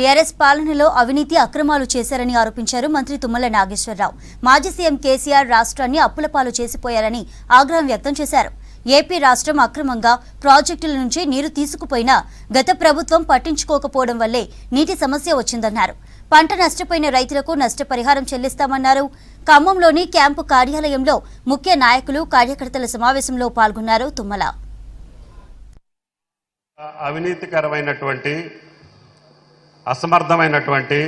BRS పాలనలో అవినీతి అక్రమాలు చేశారని ఆరోపించారు మంత్రి తుమ్మల నాగేశ్వరరావు. మాజీ సీఎం కేసీఆర్ రాష్ట్రాన్ని అప్పుల పాలు చేసిపోయారని ఆగ్రహం వ్యక్తం చేశారు. ఏపీ రాష్ట్రం అక్రమంగా ప్రాజెక్టుల నుంచి నీరు తీసుకుపోయినా గత ప్రభుత్వం పట్టించుకోకపోవడం వల్లే నీటి సమస్య వచ్చిందన్నారు. పంట నష్టపోయిన రైతులకు నష్టపరిహారం చెల్లిస్తామన్నారు. ఖమ్మంలోని క్యాంపు కార్యాలయంలో ముఖ్య నాయకులు కార్యకర్తల సమావేశంలో పాల్గొన్నారు తుమ్మల. అవినీతికరమైనటువంటి అసమర్థమైనటువంటి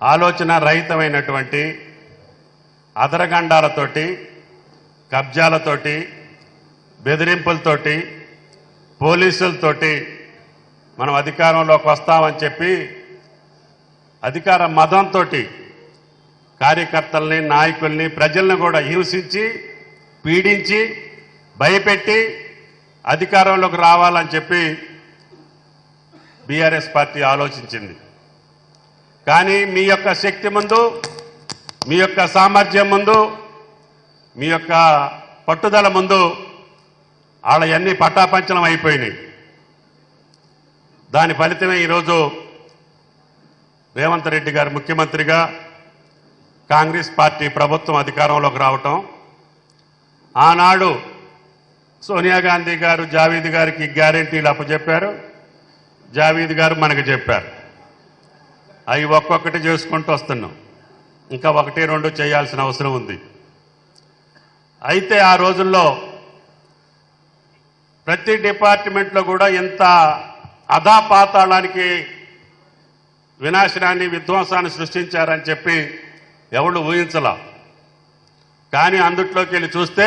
ఆలోచన రహితమైనటువంటి అదరగండాలతోటి కబ్జాలతోటి బెదిరింపులతోటి పోలీసులతోటి మనం అధికారంలోకి వస్తామని చెప్పి అధికార మదంతో కార్యకర్తల్ని నాయకుల్ని ప్రజల్ని కూడా హింసించి పీడించి భయపెట్టి అధికారంలోకి రావాలని చెప్పి బీఆర్ఎస్ పార్టీ ఆలోచించింది. కానీ మీ యొక్క శక్తి ముందు మీ యొక్క సామర్థ్యం ముందు మీ యొక్క పట్టుదల ముందు వాళ్ళవన్నీ పట్టాపంచనం అయిపోయినాయి. దాని ఫలితమే ఈరోజు రేవంత్ రెడ్డి గారు ముఖ్యమంత్రిగా కాంగ్రెస్ పార్టీ ప్రభుత్వం అధికారంలోకి రావటం ఆనాడు సోనియా గాంధీ గారు జావీద్ గారికి గ్యారంటీలు అప్పచెప్పారు. జావీద్ గారు మనకు చెప్పారు. అవి ఒక్కొక్కటి చేసుకుంటూ వస్తున్నాం. ఇంకా ఒకటి రెండు చేయాల్సిన అవసరం ఉంది. అయితే ఆ రోజుల్లో ప్రతి డిపార్ట్మెంట్లో కూడా ఇంత అధాపాతాళానికి వినాశనాన్ని విధ్వంసాన్ని సృష్టించారని చెప్పి ఎవరు ఊహించలా. కానీ అందుట్లోకి వెళ్ళి చూస్తే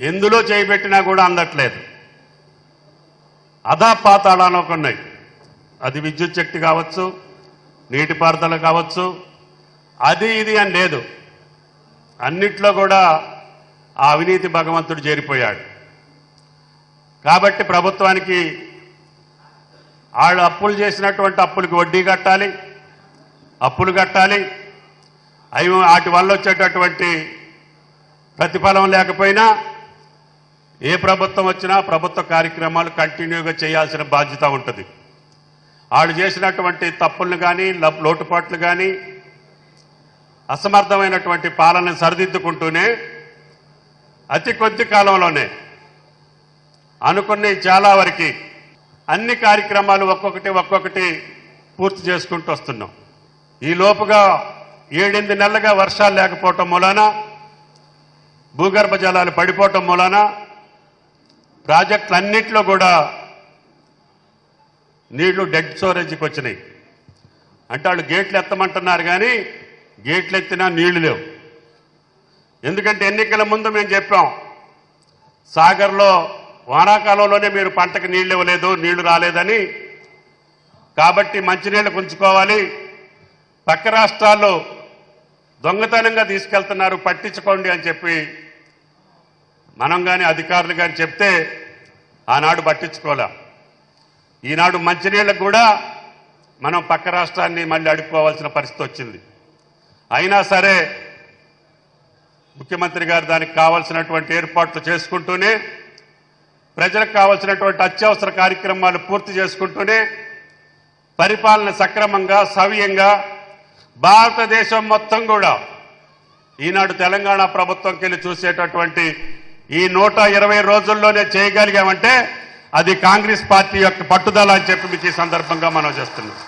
ఎందులో చేయబెట్టినా కూడా అందట్లేదు. అధాపాతాళాలు ఉన్నాయి. అది విద్యుత్ శక్తి కావచ్చు నీటిపారుదల కావచ్చు అది ఇది అని లేదు. అన్నిట్లో కూడా ఆ అవినీతి భగవంతుడు చేరిపోయాడు. కాబట్టి ప్రభుత్వానికి వాళ్ళు అప్పులు చేసినటువంటి అప్పులకి వడ్డీ కట్టాలి అప్పులు కట్టాలి. అవి వాటి వల్ల వచ్చేటటువంటి ప్రతిఫలం లేకపోయినా ఏ ప్రభుత్వం వచ్చినా ప్రభుత్వ కార్యక్రమాలు కంటిన్యూగా చేయాల్సిన బాధ్యత ఉంటుంది. వాళ్ళు చేసినటువంటి తప్పులను కానీ లబ్- లోటుపాట్లు కానీ అసమర్థమైనటువంటి పాలనను సరిదిద్దుకుంటూనే అతి కొద్ది కాలంలోనే అనుకునే చాలా వరకు అన్ని కార్యక్రమాలు ఒక్కొక్కటి ఒక్కొక్కటి పూర్తి చేసుకుంటూ వస్తున్నాం. ఈ లోపుగా ఏడెనిమిది నెలలుగా వర్షాలు లేకపోవటం మూలాన భూగర్భ జలాలు పడిపోవటం మూలాన ప్రాజెక్టులన్నింటిలో కూడా నీళ్ళు డెడ్ స్టోరేజ్కి వచ్చినాయి. అంటే వాళ్ళు గేట్లు ఎత్తమంటున్నారు కానీ గేట్లు ఎత్తినా నీళ్ళు లేవు. ఎందుకంటే ఎన్నికల ముందు మేము చెప్పాం సాగర్లో వానాకాలంలోనే మీరు పంటకు నీళ్ళు ఇవ్వలేదు నీళ్ళు రాలేదని. కాబట్టి మంచినీళ్ళు ఉంచుకోవాలి పక్క రాష్ట్రాల్లో దొంగతనంగా తీసుకెళ్తున్నారు పట్టించుకోండి అని చెప్పి మనం కానీ అధికారులు కానీ చెప్తే ఆనాడు పట్టించుకోలే ఈనాడు మంచినీళ్ళకు కూడా మనం పక్క రాష్ట్రాన్ని మళ్ళీ అడుక్కోవాల్సిన పరిస్థితి వచ్చింది. అయినా సరే ముఖ్యమంత్రి గారు దానికి కావాల్సినటువంటి ఏర్పాట్లు చేసుకుంటూనే ప్రజలకు కావాల్సినటువంటి అత్యవసర కార్యక్రమాలు పూర్తి చేసుకుంటూనే పరిపాలన సక్రమంగా సవ్యంగా భారతదేశం మొత్తం కూడా ఈనాడు తెలంగాణ ప్రభుత్వంకి వెళ్ళి చూసేటటువంటి ఈ నూట ఇరవై రోజుల్లోనే చేయగలిగామంటే అది కాంగ్రెస్ పార్టీ యొక్క పట్టుదల అని చెప్పి మీకు ఈ సందర్భంగా మనం చేస్తున్నాం.